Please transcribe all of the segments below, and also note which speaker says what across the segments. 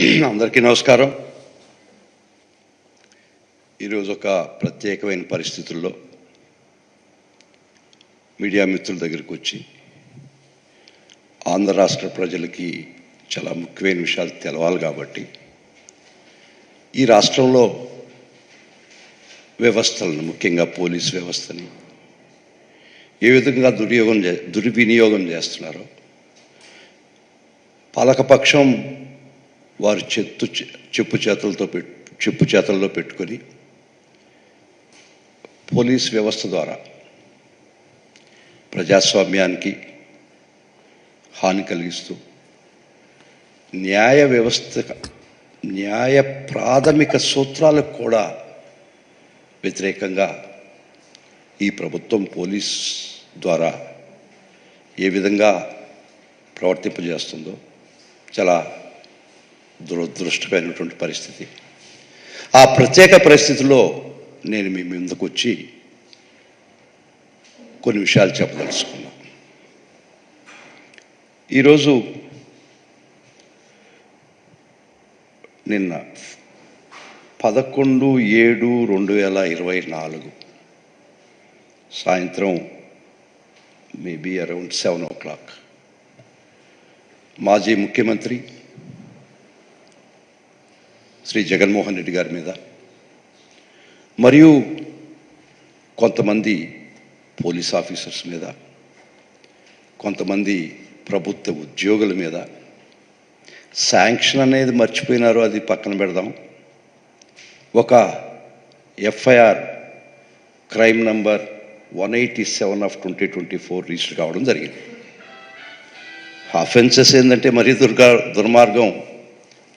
Speaker 1: అందరికీ నమస్కారం. ఈరోజు ఒక ప్రత్యేకమైన పరిస్థితుల్లో మీడియా మిత్రుల దగ్గరికి వచ్చి ఆంధ్ర రాష్ట్ర ప్రజలకి చాలా ముఖ్యమైన విషయాలు తెలవాలి కాబట్టి ఈ రాష్ట్రంలో వ్యవస్థలను ముఖ్యంగా పోలీస్ వ్యవస్థని ఏ విధంగా దుర్యోగం చే దుర్వినియోగం చేస్తున్నారో పాలకపక్షం వారు చెత్తు చెప్పు చేతులతో పెట్టు చెప్పు చేతల్లో పెట్టుకొని పోలీస్ వ్యవస్థ ద్వారా ప్రజాస్వామ్యానికి హాని కలిగిస్తూ న్యాయ వ్యవస్థ న్యాయ ప్రాథమిక సూత్రాలకు కూడా వ్యతిరేకంగా ఈ ప్రభుత్వం పోలీస్ ద్వారా ఏ విధంగా ప్రవర్తింపజేస్తుందో చాలా దురదృష్టమైనటువంటి పరిస్థితి. ఆ ప్రత్యేక పరిస్థితిలో నేను మీ ముందుకు వచ్చి కొన్ని విషయాలు చెప్పదలుచుకున్నా ఈరోజు నిన్న పదకొండు ఏడు రెండు వేల ఇరవై నాలుగు సాయంత్రం maybe around seven o'clock మాజీ ముఖ్యమంత్రి శ్రీ జగన్మోహన్ రెడ్డి గారి మీద. మరియు కొంతమంది పోలీస్ ఆఫీసర్స్ మీద కొంతమంది ప్రభుత్వ ఉద్యోగుల మీద. శాంక్షన్ అనేది మర్చిపోయినారు అది పక్కన పెడదాం. ఒక FIR crime number one eighty seven of twenty twenty four register కావడం జరిగింది. అఫెన్సెస్ ఏంటంటే మరీ దుర్గా దుర్మార్గం.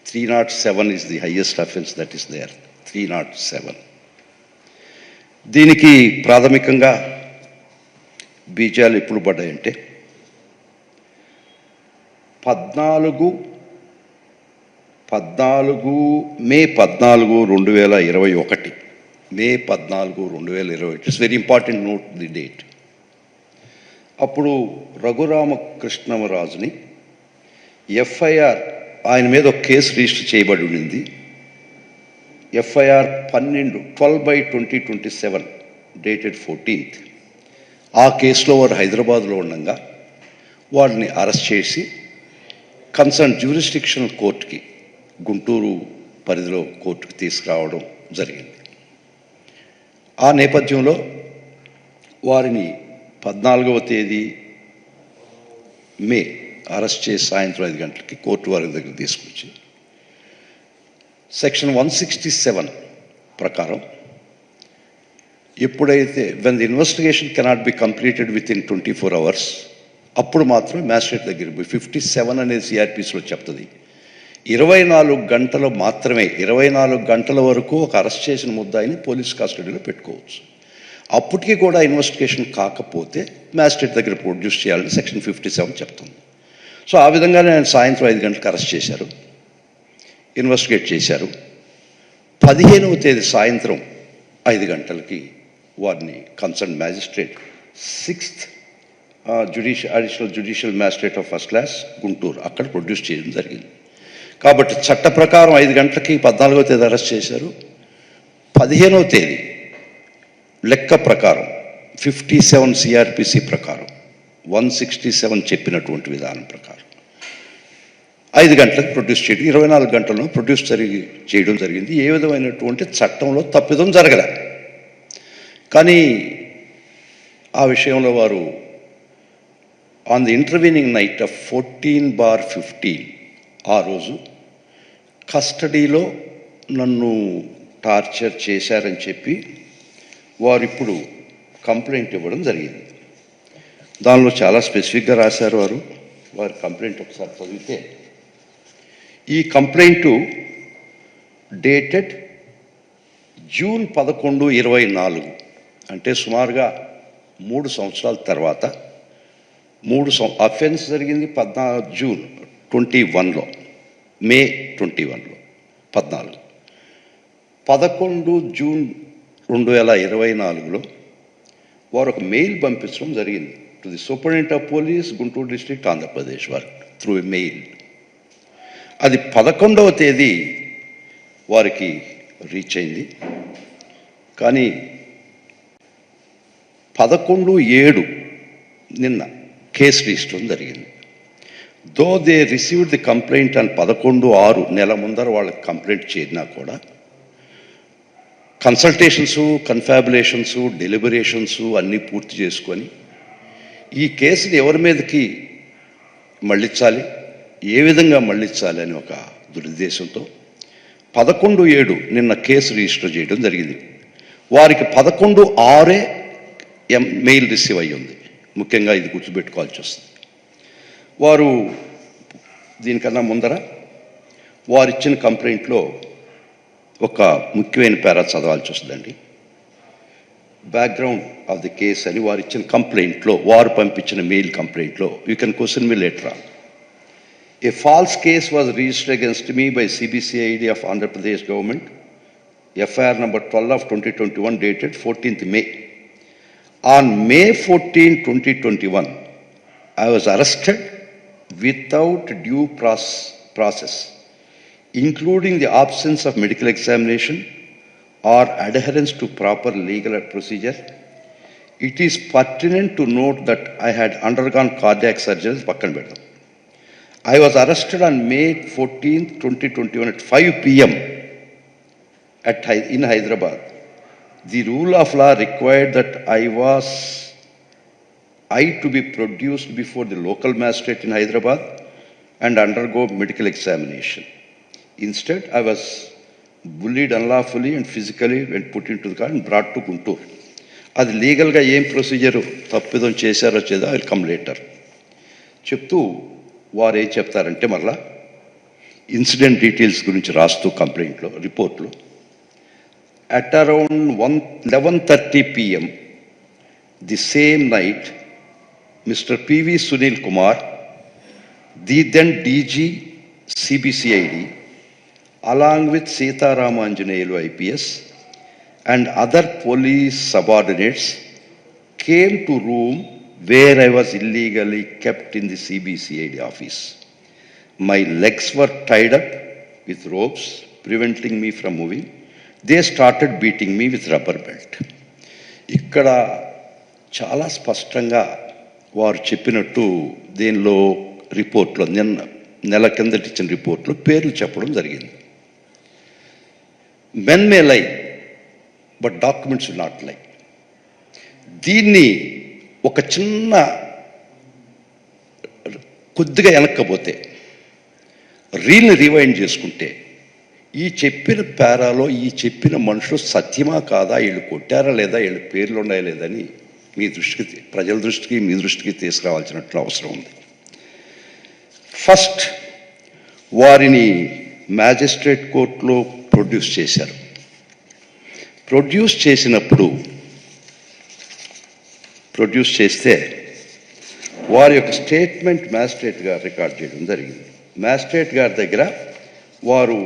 Speaker 1: Three nought seven is the highest offence that is there three nought seven. దీనికి ప్రాథమికంగా బీజాలు ఎప్పుడు పడ్డాయంటే పద్నాలుగు పద్నాలుగు మే పద్నాలుగు రెండు వేల ఇరవై ఒకటి. మే పద్నాలుగు రెండు వేల ఇరవై it's very important note the date అప్పుడు రఘురామకృష్ణమరాజుని ఎఫ్ఐఆర్ ఆయన మీద ఒక కేసు రిజిస్టర్ చేయబడి ఉండింది. ఎఫ్ఐఆర్ పన్నెండు twelve by twenty twenty seven dated fourteenth. ఆ కేసులో వారు హైదరాబాద్లో ఉండగా వాడిని అరెస్ట్ చేసి కన్సర్న్ జ్యూరిస్టిక్షనల్ కోర్టుకి గుంటూరు పరిధిలో కోర్టుకు తీసుకురావడం జరిగింది. ఆ నేపథ్యంలో వారిని పద్నాలుగవ తేదీ మే అరెస్ట్ చేసి సాయంత్రం ఐదు గంటలకి కోర్టు వారి దగ్గర తీసుకొచ్చి సెక్షన్ వన్ సిక్స్టీ సెవెన్ ప్రకారం ఎప్పుడైతే when the investigation cannot be completed within twenty four hours అప్పుడు మాత్రం మ్యాజిస్ట్రేట్ దగ్గర ఫిఫ్టీ సెవెన్ అనేది సిఆర్పిసిలో చెప్తుంది. ఇరవై నాలుగు గంటలు మాత్రమే ఇరవై నాలుగు గంటల వరకు ఒక అరెస్ట్ చేసిన ముద్దాయిని పోలీస్ కస్టడీలో పెట్టుకోవచ్చు. అప్పటికి కూడా ఇన్వెస్టిగేషన్ కాకపోతే మ్యాజిస్ట్రేట్ దగ్గర ప్రొడ్యూస్ చేయాలని సెక్షన్ ఫిఫ్టీ సెవెన్ చెప్తుంది. సో ఆ విధంగానే ఆయన సాయంత్రం ఐదు గంటలకు అరెస్ట్ చేశారు. ఇన్వెస్టిగేట్ చేశారు. పదిహేనవ తేదీ సాయంత్రం ఐదు గంటలకి వారిని concern magistrate sixth judicial additional judicial magistrate of first class Guntur. అక్కడ ప్రొడ్యూస్ చేయడం జరిగింది. కాబట్టి చట్ట ప్రకారం ఐదు గంటలకి పద్నాలుగో తేదీ అరెస్ట్ చేశారు. పదిహేనవ తేదీ లెక్క ప్రకారం ఫిఫ్టీ సెవెన్ సిఆర్పిసి ప్రకారం వన్ సిక్స్టీ సెవెన్ చెప్పినటువంటి విధానం ప్రకారం. ఐదు గంటలకు ప్రొడ్యూస్ చేయడం ఇరవై నాలుగు గంటలను ప్రొడ్యూస్ జరిగి చేయడం జరిగింది. ఏ విధమైనటువంటి చట్టంలో తప్పిదం జరగలే. కానీ ఆ విషయంలో వారు on the intervening night of fourteen bar fifteen ఆ రోజు కస్టడీలో నన్ను టార్చర్ చేశారని చెప్పి వారు ఇప్పుడు కంప్లైంట్ ఇవ్వడం జరిగింది. దానిలో చాలా స్పెసిఫిక్గా రాశారు వారు. వారి కంప్లైంట్ ఒకసారి చదివితే. ఈ కంప్లైంటు డేటెడ్ జూన్ పదకొండు ఇరవై నాలుగు. అంటే సుమారుగా మూడు సంవత్సరాల తర్వాత మూడు సం అఫెన్స్ జరిగింది పద్నాలుగు జూన్ ట్వంటీ వన్లో. మే ట్వంటీ వన్లో పద్నాలుగు. పదకొండు జూన్ రెండు వేల ఇరవై నాలుగులో వారు ఒక మెయిల్ పంపించడం జరిగింది. To the superintendent of police Guntur district Andhra Pradesh వారు త్రూ మెయిల్ అది పదకొండవ తేదీ వారికి రీచ్ అయింది. కానీ పదకొండు ఏడు నిన్న కేసు రిజిస్టర్ జరిగింది. Though they received the complaint and పదకొండు ఆరు నెల ముందర వాళ్ళకి కంప్లైంట్ చేరినా కూడా కన్సల్టేషన్సు కన్ఫాబులేషన్స్ డెలిబరేషన్స్ అన్నీ పూర్తి చేసుకొని ఈ కేసుని ఎవరి మీదకి మళ్ళించాలి? ఏ విధంగా మళ్ళించాలి అని ఒక దురుద్దేశంతో పదకొండు ఏడు నిన్న కేసు రిజిస్టర్ చేయడం జరిగింది. వారికి పదకొండు ఆరే ఎం మెయిల్ రిసీవ్ అయ్యి ఉంది. ముఖ్యంగా ఇది గుర్తుపెట్టుకోవాల్సి వస్తుంది. వారు దీనికన్నా ముందర వారిచ్చిన కంప్లైంట్లో ఒక ముఖ్యమైన పేరా చదవాల్సి వస్తుందండి. బ్యాక్గ్రౌండ్ ఆఫ్ ది కేస్ అని వారు ఇచ్చిన కంప్లైంట్లో వారు పంపించిన mail కంప్లైంట్లో you can question me letter a false case was registered against me by CBCID of Andhra Pradesh government FIR number twelve of twenty twenty one dated fourteenth May on May fourteen twenty twenty one I was arrested without due pros- process, including the absence of medical examination or adherence to proper legal procedure, it is pertinent to note that I had undergone cardiac surgery in Pakkanbedam. I was arrested on May 14, 2021 at 5 p.m. At, in Hyderabad. The rule of law required that I was, I to be produced before the local magistrate in Hyderabad and undergo medical examination. Instead, I was bullied unlawfully and physically and put in to car brought to Guntur అది లీగల్గా ఏం procedure? తప్పిదం చేశారో చేదా? I come later చెప్తూ వారు ఏం చెప్తారంటే మళ్ళా ఇన్సిడెంట్ డీటెయిల్స్ గురించి రాస్తూ కంప్లైంట్లో రిపోర్ట్లు. At around eleven thirty PM the same night mister PV Sunil Kumar the then DG CBCID along with Sita Ramanjaneyulu IPS and other police subordinates, came to room where I was illegally kept in the CBCID office. My legs were tied up with ropes, preventing me from moving. They started beating me with rubber belt. ఇక్కడ చాలా స్పష్టంగా వారు చెప్పినట్టు దీనిలో రిపోర్ట్లో నిన్న నెల కిందటి ఇచ్చిన రిపోర్ట్లో పేర్లు చెప్పడం జరిగింది మెన్ మే లై బట్ డాక్యుమెంట్స్ నాట్ లై దీన్ని ఒక చిన్న కొద్దిగా వెనక్కపోతే రీల్ని రివైండ్ చేసుకుంటే ఈ చెప్పిన పేరాలో ఈ చెప్పిన మనుషులు సత్యమా కాదా వీళ్ళు కొట్టారా లేదా వీళ్ళ పేర్లు ఉన్నాయా లేదని మీ దృష్టికి ప్రజల దృష్టికి మీ దృష్టికి తీసుకురావాల్సినట్లు అవసరం ఉంది. ఫస్ట్ వారిని మ్యాజిస్ట్రేట్ కోర్టులో ప్రొడ్యూస్ చేశారు. ప్రొడ్యూస్ చేసినప్పుడు ప్రొడ్యూస్ చేస్తే వారి యొక్క స్టేట్మెంట్ మ్యాజిస్ట్రేట్ గారు రికార్డ్ చేయడం జరిగింది. మ్యాజిస్ట్రేట్ గారి దగ్గర వారు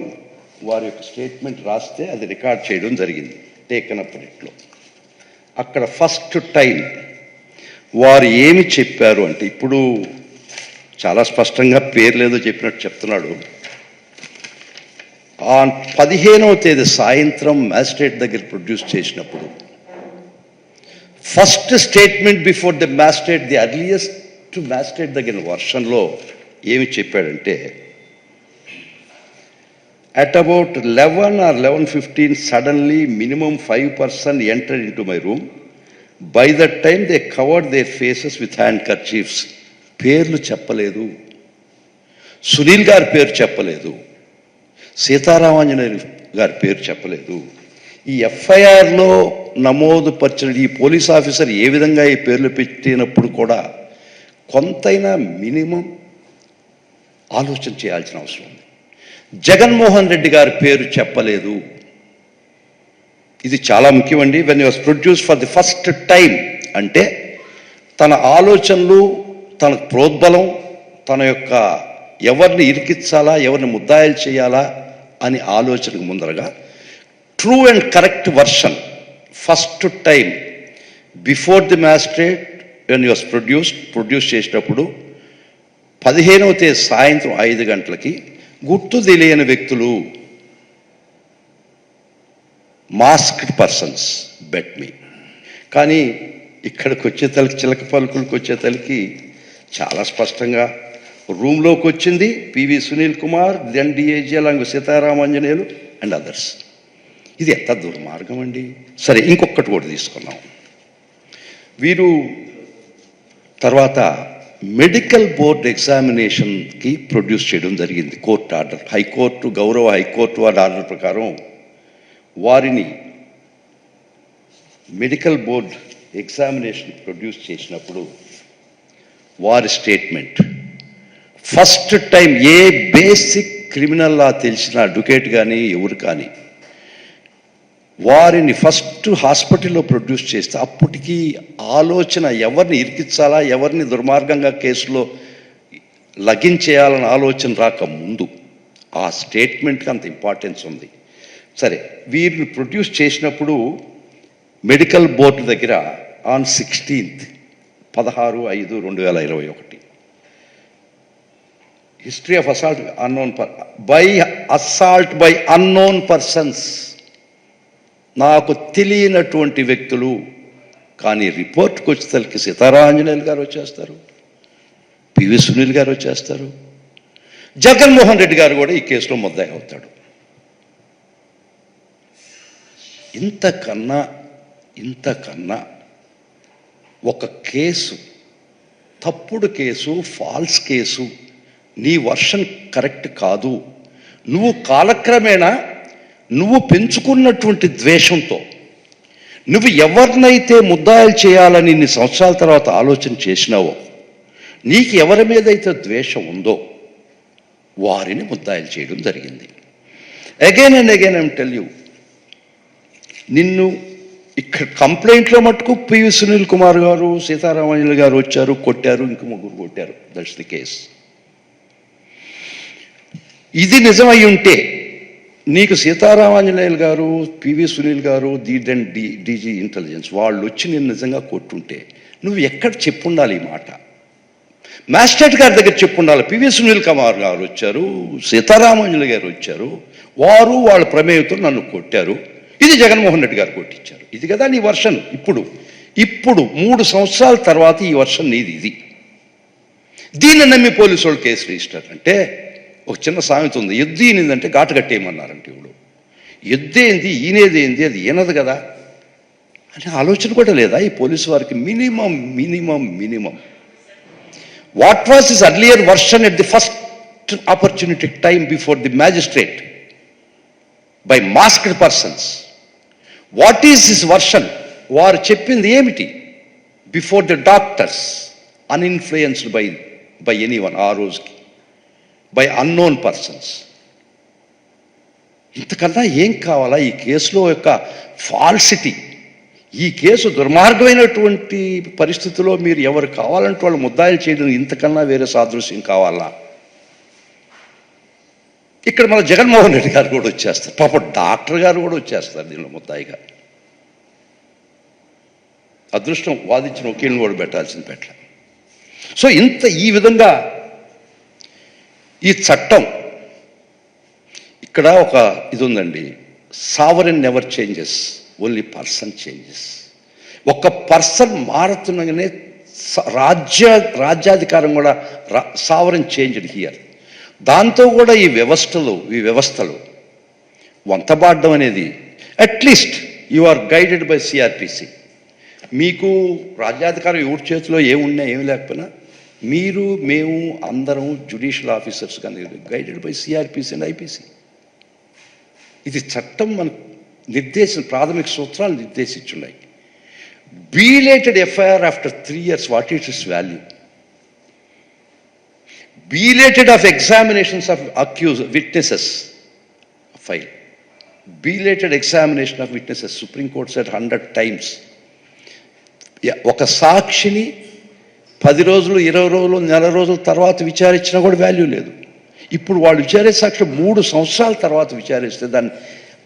Speaker 1: వారి యొక్క స్టేట్మెంట్ రాస్తే అది రికార్డ్ చేయడం జరిగింది టేకన్ అప్ ఇట్లో అక్కడ ఫస్ట్ టైం వారు ఏమి చెప్పారు అంటే ఇప్పుడు చాలా స్పష్టంగా పేరు లేదో చెప్పినట్టు చెప్తున్నాడు. ఆ పదిహేనవ తేదీ సాయంత్రం మ్యాజిస్ట్రేట్ దగ్గర ప్రొడ్యూస్ చేసినప్పుడు first statement before the magistrate the earliest magistrate దగ్గర వర్షన్లో ఏమి చెప్పాడంటే at about 11 or 11.15 suddenly minimum 5 person entered into my room. By that time they covered their faces with handkerchiefs. పేర్లు చెప్పలేదు. సునీల్ గారి పేరు చెప్పలేదు. సీతారామాంజనేయులు గారి పేరు చెప్పలేదు. ఈ ఎఫ్ఐఆర్లో నమోదు పరిచిన ఈ పోలీస్ ఆఫీసర్ ఏ విధంగా ఈ పేర్లు పెట్టినప్పుడు కూడా కొంతైనా మినిమం ఆలోచన చేయాల్సిన అవసరం ఉంది. జగన్మోహన్ రెడ్డి గారి పేరు చెప్పలేదు. ఇది చాలా ముఖ్యమండి. When was produce for the first time అంటే తన ఆలోచనలు తన ప్రోద్బలం తన యొక్క ఎవరిని ఇరికించాలా ఎవరిని ముద్దాయిలు చేయాలా అని ఆలోచనకు ముందరగా true and correct version first time before the magistrate when use produce produce చేసేటప్పుడు పదిహేనవ తేదీ సాయంత్రం ఐదు గంటలకి గుర్తు తెలియని వ్యక్తులు మాస్క్డ్ పర్సన్స్ బెట్ మీ కానీ ఇక్కడికి వచ్చే తలకి చిలక పలుకులకు వచ్చే తలకి చాలా స్పష్టంగా రూమ్లోకి వచ్చింది PV Sunil Kumar then DAG along Sitaramanjaneyulu and others ఇది ఎంత దుర్మార్గం అండి? సరే ఇంకొకటి కూడా తీసుకున్నాం వీరు తర్వాత మెడికల్ బోర్డ్ ఎగ్జామినేషన్కి ప్రొడ్యూస్ చేయడం జరిగింది కోర్టు ఆర్డర్. హైకోర్టు గౌరవ హైకోర్టు వారి ఆర్డర్ ప్రకారం వారిని మెడికల్ బోర్డ్ ఎగ్జామినేషన్ ప్రొడ్యూస్ చేసినప్పుడు వారి స్టేట్మెంట్ ఫస్ట్ టైం ఏ బేసిక్ క్రిమినల్ లా తెలిసిన అడ్వకేట్ కానీ ఎవరు కానీ వారిని ఫస్ట్ హాస్పిటల్లో ప్రొడ్యూస్ చేస్తే అప్పటికి ఆలోచన ఎవరిని ఇరికించాలా ఎవరిని దుర్మార్గంగా కేసులో లగించేయాలన్న ఆలోచన రాక ముందు ఆ స్టేట్మెంట్కి అంత ఇంపార్టెన్స్ ఉంది. సరే వీరిని ప్రొడ్యూస్ చేసినప్పుడు మెడికల్ బోర్డు దగ్గర ఆన్ సిక్స్టీన్త్ పదహారు ఐదు రెండు వేల ఇరవై ఒకటి history of assault unknown per by assault by unknown persons నాకు తెలియనటువంటి వ్యక్తులు కానీ రిపోర్ట్కి వచ్చేసరికి సీతారాంజనేయులు గారు వచ్చేస్తారు పివి సునీల్ గారు వచ్చేస్తారు జగన్మోహన్ రెడ్డి గారు కూడా ఈ కేసులో ముద్దాయి అవుతాడు. ఇంతకన్నా ఇంతకన్నా ఒక కేసు తప్పుడు కేసు ఫాల్స్ కేసు నీ వర్షన్ కరెక్ట్ కాదు. నువ్వు కాలక్రమేణా నువ్వు పెంచుకున్నటువంటి ద్వేషంతో నువ్వు ఎవరినైతే ముద్దాయిలు చేయాలని ఇన్ని సంవత్సరాల తర్వాత ఆలోచన చేసినావో నీకు ఎవరి మీదైతే ద్వేషం ఉందో వారిని ముద్దాయిలు చేయడం జరిగింది. Again and again I'm tell you నిన్ను ఇక్కడ కంప్లైంట్లో మటుకు పివి సునీల్ కుమార్ గారు సీతారామయ్యలు గారు వచ్చారు కొట్టారు ఇంక ముగ్గురు కొట్టారు. దట్స్ ది కేస్ ఇది నిజమై ఉంటే నీకు సీతారామాంజనేయులు గారు పివి సునీల్ గారు the then D DG intelligence వాళ్ళు వచ్చి నేను నిజంగా కొట్టుంటే నువ్వు ఎక్కడ చెప్పుండాలి ఈ మాట? మాస్టర్ట్ గారి దగ్గర చెప్పుండాలి. పివి సునీల్ కుమార్ గారు వచ్చారు సీతారామాంజనేయులు గారు వచ్చారు వారు వాళ్ళ ప్రమేయతో నన్ను కొట్టారు. ఇది జగన్మోహన్ రెడ్డి గారు కొట్టించారు. ఇది కదా నీ వర్షన్ ఇప్పుడు. ఇప్పుడు మూడు సంవత్సరాల తర్వాత ఈ వర్షన్ నీది ఇది. దీన్ని నమ్మి పోలీసు వాళ్ళు కేసు రిజిస్టర్ అంటే ఒక చిన్న సామెత ఉంది. ఎద్దు ఈనిందంటే ఘాటు కట్టేయమన్నారంటే ఇప్పుడు ఎద్దేంది ఈనేదేంది అది ఈనదు కదా. అనే ఆలోచన కూడా లేదా ఈ పోలీసు వారికి? Minimum minimum minimum. What was is earlier version at the first opportunity time before the magistrate? By masked persons. What is is version? వారు చెప్పింది ఏమిటి? Before the doctors. Uninfluenced by by any one ఆ రోజుకి. By unknown persons ఇంతకన్నా ఏం కావాలా? ఈ కేసులో యొక్క ఫాల్సిటీ ఈ కేసు దుర్మార్గమైనటువంటి పరిస్థితిలో మీరు ఎవరు కావాలంటే వాళ్ళు ముద్దాయిలు చేయడం ఇంతకన్నా వేరే సాదృశ్యం కావాలా? ఇక్కడ మన జగన్మోహన్ రెడ్డి గారు కూడా వచ్చేస్తారు. పాప డాక్టర్ గారు కూడా వచ్చేస్తారు దీనిలో ముద్దాయిగా. అదృష్టం వాదించిన వకీలను కూడా పెట్టాల్సింది పెట్టలే సో ఇంత ఈ విధంగా ఈ చట్టం ఇక్కడ ఒక ఇది ఉందండి sovereign never changes only person changes ఒక పర్సన్ మారుతుండగానే స- రాజ్య రాజ్యాధికారం కూడా సావరెన్ చేంజ్డ్ హియర్ దాంతో కూడా ఈ వ్యవస్థలు ఈ వ్యవస్థలు వంతబాడడం అనేది. At least you are guided by CrPC మీకు రాజ్యాధికారం ఎవరి చేతిలో ఏమున్నా ఏమి లేకపోయినా మీరు మేము అందరం జ్యుడిషియల్ ఆఫీసర్స్ కానీ guided by CrPC and IPC ఇది చట్టం మన నిర్దేశం ప్రాథమిక సూత్రాలు నిర్దేశించున్నాయి. Belated FIR after three years what is is value belated of examinations of accuse witnesses file belated examination of witnesses supreme court said hundred times ఒక సాక్షిని పది రోజులు ఇరవై రోజులు నెల రోజుల తర్వాత విచారించినా కూడా వాల్యూ లేదు. ఇప్పుడు వాళ్ళు విచారే సాక్షులు మూడు సంవత్సరాల తర్వాత విచారిస్తే దాన్ని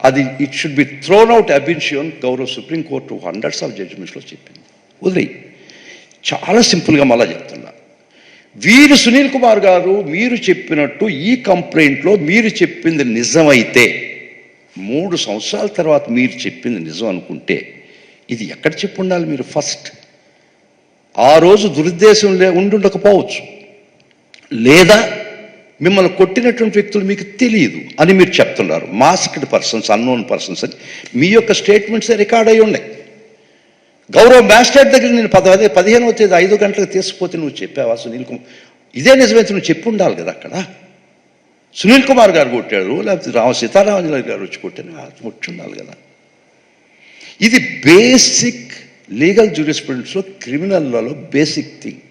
Speaker 1: అది it should be thrown out ab initio గౌరవ సుప్రీం కోర్టు హండ్రెడ్స్ ఆఫ్ జడ్జిమెంట్స్లో చెప్పింది. వదిలి చాలా సింపుల్గా మళ్ళా చెప్తున్నా. వీరు సునీల్ కుమార్ గారు మీరు చెప్పినట్టు ఈ కంప్లైంట్లో మీరు చెప్పింది నిజమైతే మూడు సంవత్సరాల తర్వాత మీరు చెప్పింది నిజం అనుకుంటే ఇది ఎక్కడ చెప్పు ఉండాలి మీరు? ఫస్ట్ ఆ రోజు దురుద్దేశం లే ఉండుండకపోవచ్చు. లేదా మిమ్మల్ని కొట్టినటువంటి వ్యక్తులు మీకు తెలియదు అని మీరు చెప్తున్నారు. మాస్క్డ్ పర్సన్స్ అన్నోన్ పర్సన్స్ అని. మీ యొక్క స్టేట్మెంట్స్ రికార్డ్ అయి ఉన్నాయి. గౌరవ మ్యాజిస్ట్రేట్ దగ్గర నేను పద అదే పదిహేనవ తేదీ ఐదు గంటలకు తీసుకుపోతే నువ్వు చెప్పావా సునీల్ కుమార్? ఇదే నిజమైతే నువ్వు చెప్పు ఉండాలి కదా అక్కడ. సునీల్ కుమార్ గారు కొట్టాడు లేకపోతే రామ సీతారామంజలి గారు వచ్చి కొట్టాను వచ్చి ఉండాలి కదా. ఇది బేసిక్ లీగల్ జూరిస్ప్రుడెన్స్లో క్రిమినల్లలో బేసిక్ థింగ్.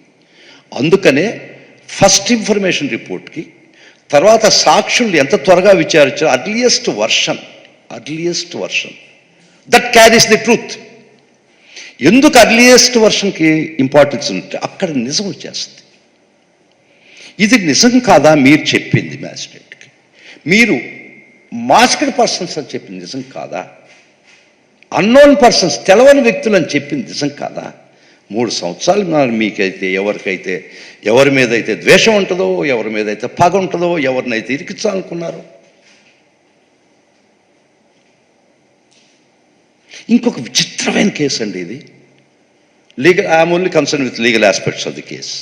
Speaker 1: అందుకనే ఫస్ట్ ఇన్ఫర్మేషన్ రిపోర్ట్కి తర్వాత సాక్షులు ఎంత త్వరగా విచారించారు earliest version earliest version. That carries the truth ఎందుకు అర్లియస్ట్ వర్షన్కి ఇంపార్టెన్స్ ఉంటే అక్కడ నిజం వచ్చేస్తుంది. ఇది నిజం కాదా మీరు చెప్పింది మ్యాజిస్ట్రేట్కి. మీరు మాస్క్డ్ పర్సన్స్ అని చెప్పింది నిజం కాదా? అన్నోన్ పర్సన్స్ తెలవని వ్యక్తులు అని చెప్పింది నిజం కాదా? మూడు సంవత్సరాలు మీకైతే ఎవరికైతే ఎవరి మీద అయితే ద్వేషం ఉంటుందో ఎవరి మీద అయితే పగ ఉంటుందో ఎవరినైతే ఇరికించాలనుకున్నారు? ఇంకొక విచిత్రమైన కేసు అండి ఇది. Legal I'm only concern with legal aspects of the case.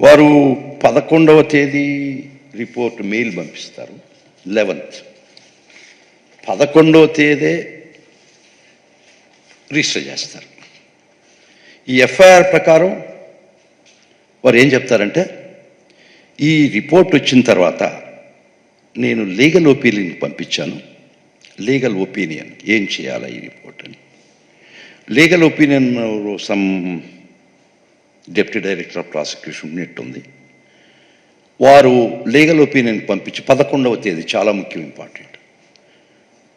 Speaker 1: వారు పదకొండవ తేదీ రిపోర్ట్ మెయిల్ పంపిస్తారు లెవెన్త్. పదకొండవ తేదీ రిజిస్టర్ చేస్తారు. ఈ ఎఫ్ఐఆర్ ప్రకారం వారు ఏం చెప్తారంటే ఈ రిపోర్ట్ వచ్చిన తర్వాత నేను లీగల్ ఒపీనియన్ పంపించాను. లీగల్ ఒపీనియన్ ఏం చేయాలా ఈ రిపోర్ట్ అని. Legal opinion some deputy director of prosecution ఉన్నట్టుంది వారు లీగల్ ఒపీనియన్ పంపించి పదకొండవ తేదీ చాలా ముఖ్యం ఇంపార్టెంట్.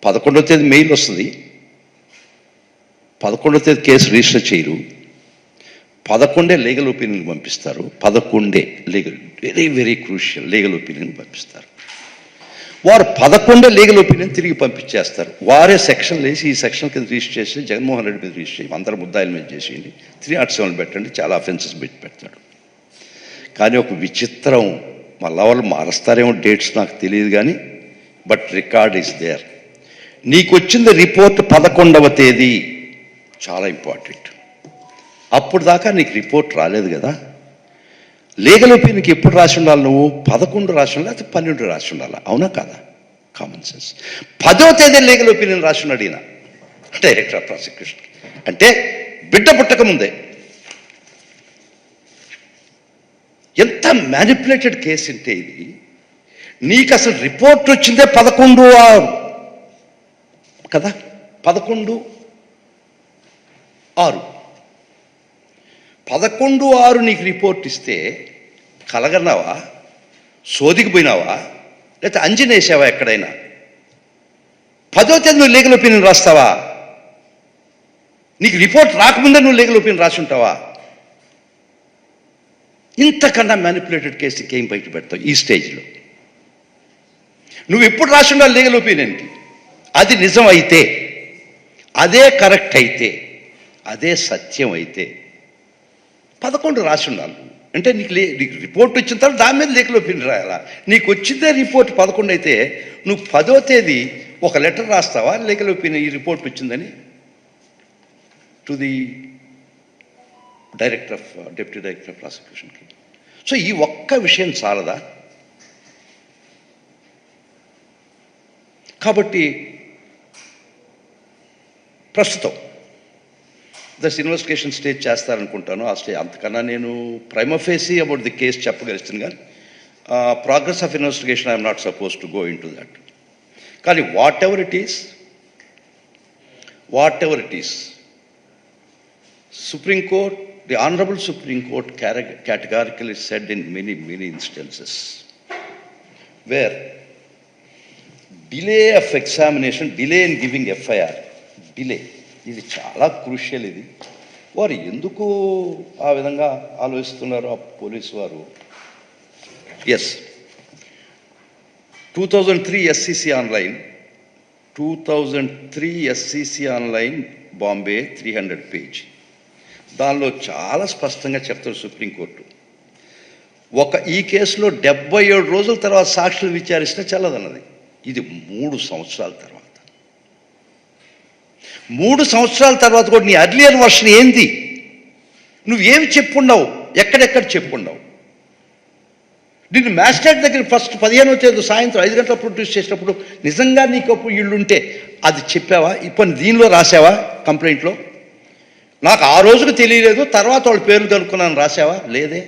Speaker 1: పదకొండవ తేదీ మెయిల్ వస్తుంది. పదకొండవ తేదీ కేసు రిజిస్టర్ చేయరు. పదకొండే లీగల్ ఒపీనియన్ పంపిస్తారు. పదకొండే legal very very crucial legal opinion పంపిస్తారు. వారు పదకొండే లీగల్ ఒపీనియన్ తిరిగి పంపించేస్తారు. వారే సెక్షన్ వేసి ఈ సెక్షన్ కింద రిజిస్టర్ చేసి జగన్మోహన్ రెడ్డి మీద రిజిస్టర్ చేసి అందరు ముద్దాయిల మీద చేసేయండి. త్రీ నాట్ సెవెన్ పెట్టండి. చాలా అఫెన్సెస్ పెట్టి పెడతాడు. కానీ ఒక విచిత్రం మళ్ళా వాళ్ళు మారుస్తారేమో డేట్స్ నాకు తెలియదు కానీ బట్ రికార్డ్ ఈస్ దేర్ నీకు వచ్చింది రిపోర్ట్ పదకొండవ తేదీ. చాలా ఇంపార్టెంట్. అప్పుడు దాకా నీకు రిపోర్ట్ రాలేదు కదా. లీగల్ ఒపీనియన్కి ఎప్పుడు రాసి ఉండాలి నువ్వు? పదకొండు రాసి ఉండాలి పన్నెండు రాసి ఉండాలి? అవునా కాదా? కామన్ సెన్స్ పదో తేదీ లీగల్ ఒపీనియన్ రాసి ఉన్నాడు ఈయన. డైరెక్టర్ ఆఫ్ ప్రాసిక్యూషన్ అంటే బిడ్డ పుట్టక ముందే. ఎంత మ్యానిపులేటెడ్ కేసు అంటే ఇది? నీకు అసలు రిపోర్ట్ వచ్చిందే పదకొండు ఆరు. కదా? పదకొండు ఆరు. పదకొండు ఆరు నీకు రిపోర్ట్ ఇస్తే కలగన్నావా? సోదికి పోయినావా? లేకపోతే అంజనేసావా ఎక్కడైనా? పదో తేదీ నువ్వు లీగల్ ఒపీనియన్ రాస్తావా? నీకు రిపోర్ట్ రాకముందే నువ్వు లీగల్ ఒపీనియన్ రాసి ఉంటావా ఇంతకన్నా మ్యానిపులేటెడ్ కేసుకి ఏం బయట పెడతావు ఈ స్టేజ్లో నువ్వు ఎప్పుడు రాసి ఉండాలి లీగల్ ఒపీనియన్కి అది నిజం అయితే అదే కరెక్ట్ అయితే అదే సత్యం అయితే. పదకొండు రాసి ఉన్నాను అంటే నీకు లే నీకు రిపోర్ట్ వచ్చిన తర్వాత దాని మీద లేఖలో పిన్ రాయాలా? నీకు వచ్చిందే రిపోర్ట్ పదకొండు అయితే నువ్వు పదో తేదీ ఒక లెటర్ రాస్తావా? లేఖలో పిన్ ఈ రిపోర్ట్ వచ్చిందని? To the director of deputy director of ప్రాసిక్యూషన్కి so ఈ ఒక్క విషయం చాలదా? కాబట్టి ప్రస్తుతం. దట్స్ ఇన్వెస్టిగేషన్ స్టేజ్ చేస్తారనుకుంటాను. ఆ స్టేజ్ అంతకన్నా నేను prima facie about the case చెప్పగలుగుతుంది కానీ progress of investigation I'm not suppose to go into that కానీ whatever it is whatever it is supreme court the honourable supreme court categorically said in many many instances where delay of examination delay in giving FIR delay ఇది చాలా crucial ఇది. వారు ఎందుకు ఆ విధంగా ఆలోచిస్తున్నారు ఆ పోలీసు వారు? Yes two thousand three SCC online two thousand three SCC online Bombay three hundred page దానిలో చాలా స్పష్టంగా చెప్తారు సుప్రీంకోర్టు ఒక ఈ కేసులో డెబ్బై ఏడు రోజుల తర్వాత సాక్షులు విచారిస్తే చల్లదన్నది ఇది మూడు సంవత్సరాల తర్వాత. మూడు సంవత్సరాల తర్వాత కూడా నీ అర్లియర్ వర్షన్ ఏంది? నువ్వేమి చెప్పుకున్నావు ఎక్కడెక్కడ చెప్పుకున్నావు నిన్ను మ్యాజిస్ట్రేట్ దగ్గర ఫస్ట్ పదిహేనవ తేదీ సాయంత్రం ఐదు గంటల ప్రొడ్యూస్ చేసినప్పుడు నిజంగా నీకు అప్పుడు ఇళ్ళుంటే అది చెప్పావా? ఇప్పుడు దీనిలో రాసావా కంప్లైంట్లో? నాకు ఆ రోజుకు తెలియలేదు తర్వాత వాళ్ళ పేర్లు కనుక్కున్నాను రాసావా లేదే.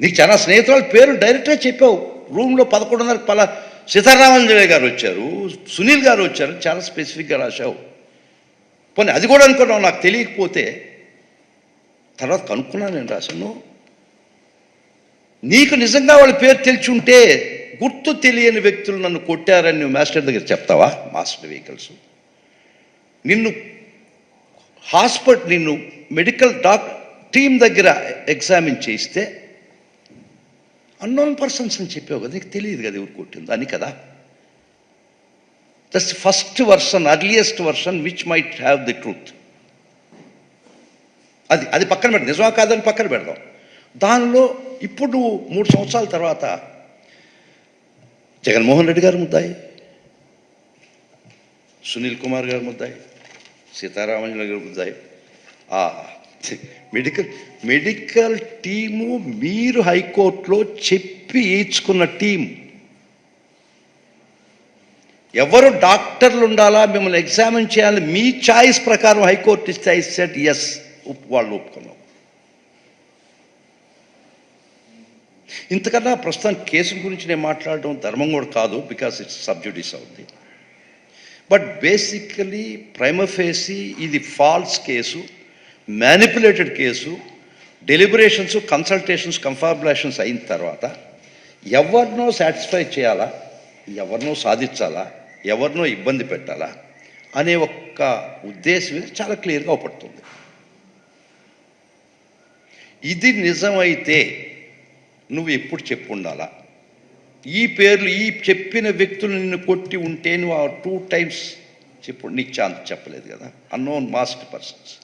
Speaker 1: నీకు చాలా స్నేహితురాలు పేరు డైరెక్ట్గా చెప్పావు. రూమ్లో పదకొండున్నర పలా సీతారామంజనే గారు వచ్చారు సునీల్ గారు వచ్చారు చాలా స్పెసిఫిక్గా రాశావు. పోనీ అది కూడా అనుకున్నావు నాకు తెలియకపోతే తర్వాత కనుక్కున్నాను నేను రాశాను. నీకు నిజంగా వాళ్ళ పేరు తెలిసి ఉంటే గుర్తు తెలియని వ్యక్తులు నన్ను కొట్టారని నువ్వు మాస్టర్ దగ్గర చెప్తావా? Master vehicles. నిన్ను హాస్పిటల్ నిన్ను మెడికల్ డాక్ టీం దగ్గర ఎగ్జామిన్ చేయిస్తే అన్నోన్ పర్సన్స్ అని చెప్పావు కదా నీకు తెలియదు కదా ఎవరు కొట్టింది అని కదా? That's first version earliest version which might have the truth అది అది పక్కన పెడదాం. నిజమా కాదని పక్కన పెడదాం. దానిలో ఇప్పుడు మూడు సంవత్సరాల తర్వాత జగన్మోహన్ రెడ్డి గారు ముద్దాయి సునీల్ కుమార్ గారు ముద్దాయి సీతారామన్ గారు ముద్దాయి. మెడికల్ మెడికల్ టీము మీరు హైకోర్టులో చెప్పి ఈచుకున్న టీం. ఎవరు డాక్టర్లు ఉండాలా మిమ్మల్ని ఎగ్జామిన్ చేయాలి మీ చాయిస్ ప్రకారం హైకోర్టు ఇస్తే ఐ సెట్ ఎస్ వాళ్ళు ఒప్పుకున్నాం ఇంతకన్నా ప్రస్తుతం కేసు గురించి నేను మాట్లాడడం ధర్మం కూడా కాదు బికాస్ ఇట్స్ సబ్జుడిస్ అవుతుంది బట్ బేసికలీ ప్రైమఫేసి ఇది false case. Manipulated case deliberations consultations confabulations అయిన తర్వాత ఎవరినో సాటిస్ఫై చేయాలా? ఎవరినో సాధించాలా? ఎవరినో ఇబ్బంది పెట్టాలా? అనే ఒక్క ఉద్దేశం చాలా క్లియర్గా అవపడుతుంది ఇది నిజమైతే నువ్వు ఎప్పుడు చెప్పు ఉండాలా? ఈ పేర్లు ఈ చెప్పిన వ్యక్తులు నిన్ను కొట్టి ఉంటే నువ్వు ఆ టూ టైమ్స్ చెప్పు నీకు ఛాన్స్ చెప్పలేదు కదా? Unknown mask persons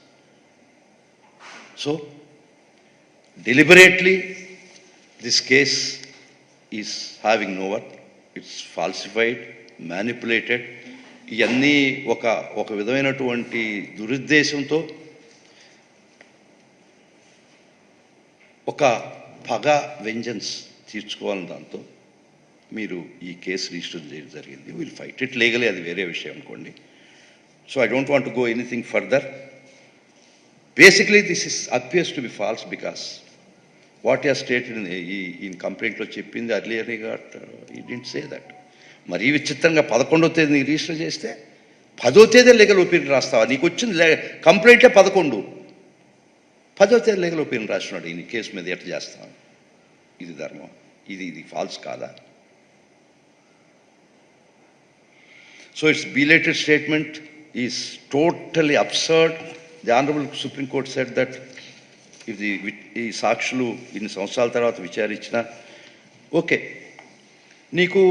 Speaker 1: so deliberately this case is having no work it's falsified manipulated ఇవన్నీ ఒక ఒక విధమైనటువంటి దురుద్దేశంతో ఒక పగ వెంజన్స్ తీర్చుకోవాలని దాంతో మీరు ఈ కేసు రిజిస్టర్ చేయడం జరిగింది. విల్ ఫైట్ ఇట్ లీగలీ అది వేరే విషయం అనుకోండి. So I don't want go anything further basically this is appears to be false because what you stated ఈ కంప్లైంట్లో చెప్పింది earlier got he didn't say that మరీ విచిత్రంగా పదకొండో తేదీ నీకు రిజిస్టర్ చేస్తే పదో తేదీ లీగల్ ఒపీనియన్ రాస్తావా? నీకు వచ్చింది లే కంప్లైంటే పదకొండు. పదో తేదీ లీగల్ ఒపీనియన్ రాస్తున్నాడు ఈ కేసు మీద ఎట్లా చేస్తాను ఇది ధర్మం. ఇది ఇది ఫాల్స్ కాదా? So it's belated statement is totally absurd the honourable supreme court said that ఇది ఈ సాక్షులు ఇన్ని సంవత్సరాల తర్వాత విచారించిన ఓకే నీకు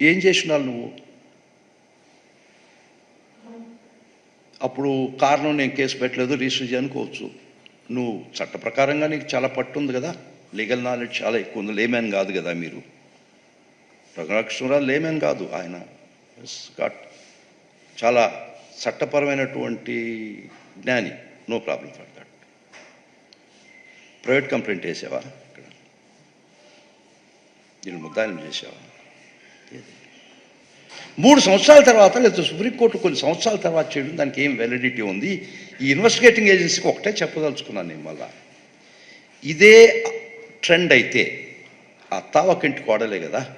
Speaker 1: ఏం చేసినావు నువ్వు? అప్పుడు కారణం నేను కేసు పెట్టలేదు రిజిస్టర్ చేయనుకోవచ్చు. నువ్వు చట్ట ప్రకారంగా నీకు చాలా పట్టు ఉంది కదా లీగల్ నాలెడ్జ్ చాలా ఎక్కువ ఉంది లేమేన్ కాదు కదా మీరు. రఘురాకృష్ణరావు లేమేన్ కాదు ఆయన. గాట్ చాలా చట్టపరమైనటువంటి జ్ఞాని no problem for that private complaint వేసావా? ఇక్కడ. దీన్ని ముద్దాయిలం చేసావా? మూడు సంవత్సరాల తర్వాత లేదా సుప్రీంకోర్టు కొన్ని సంవత్సరాల తర్వాత చేయడం దానికి ఏం వెలిడిటీ ఉంది? ఈ ఇన్వెస్టిగేటింగ్ ఏజెన్సీకి ఒకటే చెప్పదలుచుకున్నాను నేను మళ్ళా. ఇదే ట్రెండ్ అయితే ఆ తావకింటి కోడలే కదా?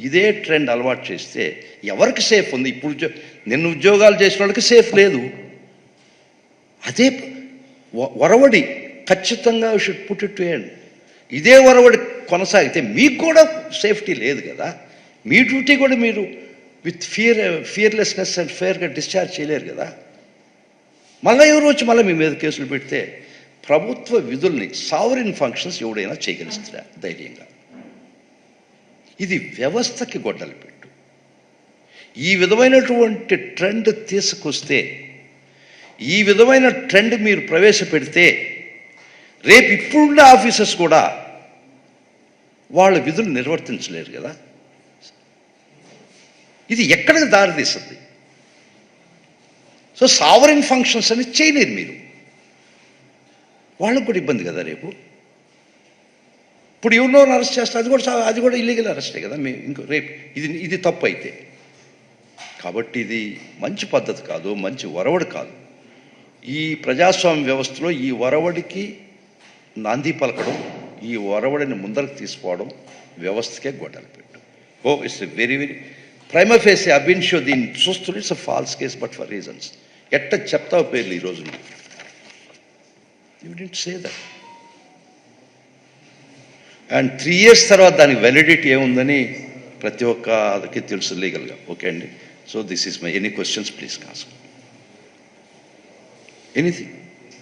Speaker 1: ఇదే ట్రెండ్ అలవాటు చేస్తే ఎవరికి సేఫ్ ఉంది? ఇప్పుడు ఉద్యో- నిన్న ఉద్యోగాలు చేసిన వాళ్ళకి సేఫ్ లేదు. అదే వ- వరవడి ఖచ్చితంగా షుడ్ పుట్ ఇట్ ఎండ్. ఇదే వరవడి కొనసాగితే మీకు కూడా సేఫ్టీ లేదు కదా. మీ డ్యూటీ కూడా మీరు విత్ ఫియర్ ఫియర్లెస్నెస్ అండ్ ఫేర్గా డిశ్చార్జ్ చేయలేరు కదా. మళ్ళీ ఎవరు వచ్చి మళ్ళీ మీ మీద కేసులు పెడితే ప్రభుత్వ విధుల్ని సావరిన్ ఫంక్షన్స్ ఎవడైనా చేయగలుగుతారా ధైర్యంగా? ఇది వ్యవస్థకి గొడ్డలు పెట్టు. ఈ విధమైనటువంటి ట్రెండ్ తీసుకొస్తే ఈ విధమైన ట్రెండ్ మీరు ప్రవేశపెడితే రేపు ఇప్పుడున్న ఆఫీసర్స్ కూడా వాళ్ళ విధులు నిర్వర్తించలేరు కదా. ఇది ఎక్కడికి దారితీస్తుంది సో సావరింగ్ ఫంక్షన్స్ అని చేయలేరు మీరు. వాళ్ళకు కూడా ఇబ్బంది కదా రేపు? ఇప్పుడు ఎవరినోరు అరెస్ట్ చేస్తారు అది కూడా అది కూడా ఇల్లీగల్ అరెస్టే కదా మేము ఇంకో రేపు. ఇది ఇది తప్పు అయితే. కాబట్టి ఇది మంచి పద్ధతి కాదు మంచి వరవడి కాదు. ఈ ప్రజాస్వామ్య వ్యవస్థలో ఈ వరవడికి నాంది పలకడం ఈ వరవడిని ముందరకు తీసుకోవడం వ్యవస్థకే గొడవలు పెట్టు ఓ it's very very prima facie show దీన్ని చూస్తున్న it's false case but for reasons ఎట్ట చెప్తావు పేర్లు ఈ రోజు you didn't say that and three years తర్వాత దానికి వ్యాలిడిటీ ఏముందని ప్రతి ఒక్కరికి తెలుసు లీగల్గా ఓకే అండి? So this is my any questions please cos anything